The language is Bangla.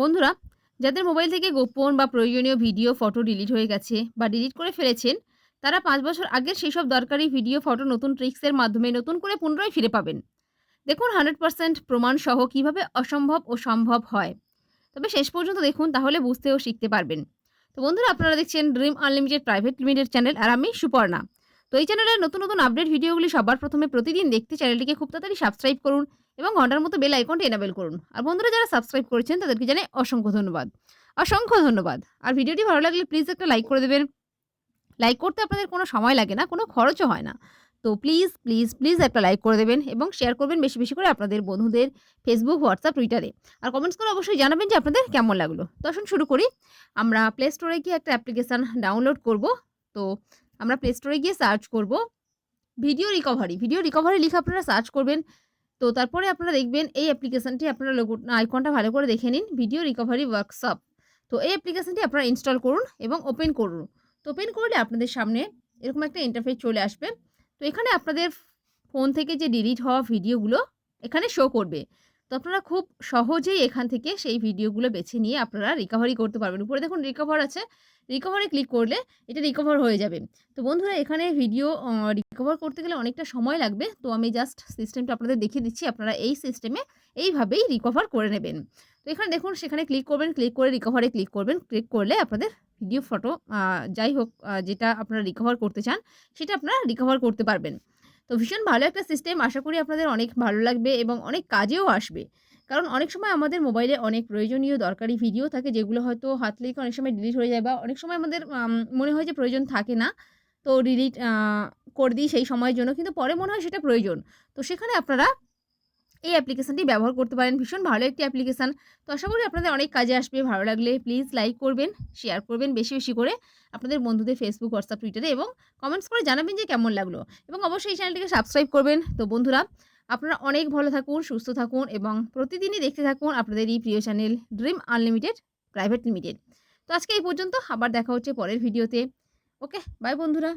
বন্ধুরা, যাদের মোবাইল থেকে গোপন বা প্রয়োজনীয় ভিডিও, ফটো ডিলিট হয়ে গেছে বা ডিলিট করে ফেলেছেন, তারা পাঁচ বছর আগের সেই সব দরকারি ভিডিও, ফটো, নতুন ট্রিক্সের মাধ্যমে নতুন করে পুনরায় ফিরে পাবেন। দেখুন, হান্ড্রেড পার্সেন্ট প্রমাণ সহ কীভাবে অসম্ভব ও সম্ভব হয়। তবে শেষ পর্যন্ত দেখুন, তাহলে বুঝতে ও শিখতে পারবেন। তো বন্ধুরা, আপনারা দেখছেন dream unlimited private limited channel আর আমি সুপর্ণা। তো এই চ্যানেলের নতুন নতুন আপডেট ভিডিওগুলি সবার প্রথমে প্রতিদিন দেখতে চ্যানেলটিকে খুব তাড়াতাড়ি সাবস্ক্রাইব করুন এবং ঘণ্টার মতো বেল আইকনটি এনাবেল করুন। আর বন্ধুরা, যারা সাবস্ক্রাইব করেছেন, তাদেরকে জানাই অসংখ্য ধন্যবাদ। অসংখ্য ধন্যবাদ। আর ভিডিওটি ভালো লাগলে প্লিজ একটা লাইক করে দেবেন। লাইক করতে আপনাদের কোনো সময় লাগে না, কোনো খরচও হয় না। তো প্লিজ প্লিজ প্লিজ একটা লাইক করে দেবেন এবং শেয়ার করবেন বেশি বেশি করে আপনাদের বন্ধুদের ফেসবুক হোয়াটসঅ্যাপ টুইটারে আর কমেন্টস করে অবশ্যই জানাবেন যে আপনাদের কেমন লাগল। তো আসুন শুরু করি। আমরা প্লে স্টোরে গিয়ে একটা অ্যাপ্লিকেশান ডাউনলোড করব। তো আমরা প্লে স্টোরে গিয়ে সার্চ করব। ভিডিও রিকভারি ভিডিও রিকভারি লিখে আপনারা সার্চ করবেন। তো তারপরে আপনারা দেখবেন এই অ্যাপ্লিকেশানটি আপনারা লোগো আইকনটা ভালো করে দেখে নিন ভিডিও রিকভারি ওয়ার্কশপ তো এই অ্যাপ্লিকেশানটি আপনারা ইনস্টল করুন এবং ওপেন করুন। তো ওপেন করলে আপনাদের সামনে এরকম একটা ইন্টারফেস চলে আসবে। তো এখানে আপনাদের ফোন থেকে যে ডিলিট হওয়া ভিডিওগুলো এখানে শো করবে। তো আপনারা খুব সহজেই এখান থেকে সেই ভিডিওগুলো বেছে নিয়ে আপনারা রিকভারি করতে পারবেন। উপরে দেখুন রিকভার আছে। রিকভারে ক্লিক করলে এটা রিকভার হয়ে যাবে। তো বন্ধুরা, এখানে ভিডিও রিকভার করতে গেলে অনেকটা সময় লাগবে। তো আমি জাস্ট সিস্টেমটা আপনাদের দেখিয়ে দিচ্ছি। আপনারা এই সিস্টেমে এইভাবেই রিকভার করে নেবেন। তো এখানে দেখুন, সেখানে ক্লিক করবেন ক্লিক করে রিকভারে ক্লিক করবেন। ক্লিক করলে আপনাদের ভিডিও ফটো যাই হোক যেটা আপনারা রিকভার করতে চান, সেটা আপনারা রিকভার করতে পারবেন। তো ভীষণ ভালো একটা সিস্টেম আশা করি আপনাদের অনেক ভালো লাগবে এবং অনেক কাজেও আসবে। কারণ অনেক সময় আমাদের মোবাইলে অনেক প্রয়োজনীয় দরকারি ভিডিও থাকে, যেগুলো হয়তো হাত লেগে অনেক সময় ডিলিট হয়ে যায় বা অনেক সময় আমাদের মনে হয় যে প্রয়োজন থাকে না। তো ডিলিট করে দিই সেই সময়ের জন্য, কিন্তু পরে মনে হয় সেটা প্রয়োজন। তো সেখানে আপনারা এই অ্যাপ্লিকেশানটি ব্যবহার করতে পারেন। ভীষণ ভালো একটি অ্যাপ্লিকেশান তো আশা করি আপনাদের অনেক কাজে আসবে। ভালো লাগলে প্লিজ লাইক করবেন শেয়ার করবেন বেশি বেশি করে আপনাদের বন্ধুদের ফেসবুক হোয়াটসঅ্যাপ টুইটারে এবং কমেন্টস করে জানাবেন যে কেমন লাগল। এবং অবশ্যই এই চ্যানেলটিকে সাবস্ক্রাইব করবেন। তো বন্ধুরা, আপনারা অনেক ভালো থাকুন, সুস্থ থাকুন এবং প্রতিদিনই দেখতে থাকুন আপনাদের এই প্রিয় channel dream unlimited private limited তো আজকে এই পর্যন্ত, আবার দেখা হচ্ছে পরের ভিডিওতে ওকে বাই বন্ধুরা।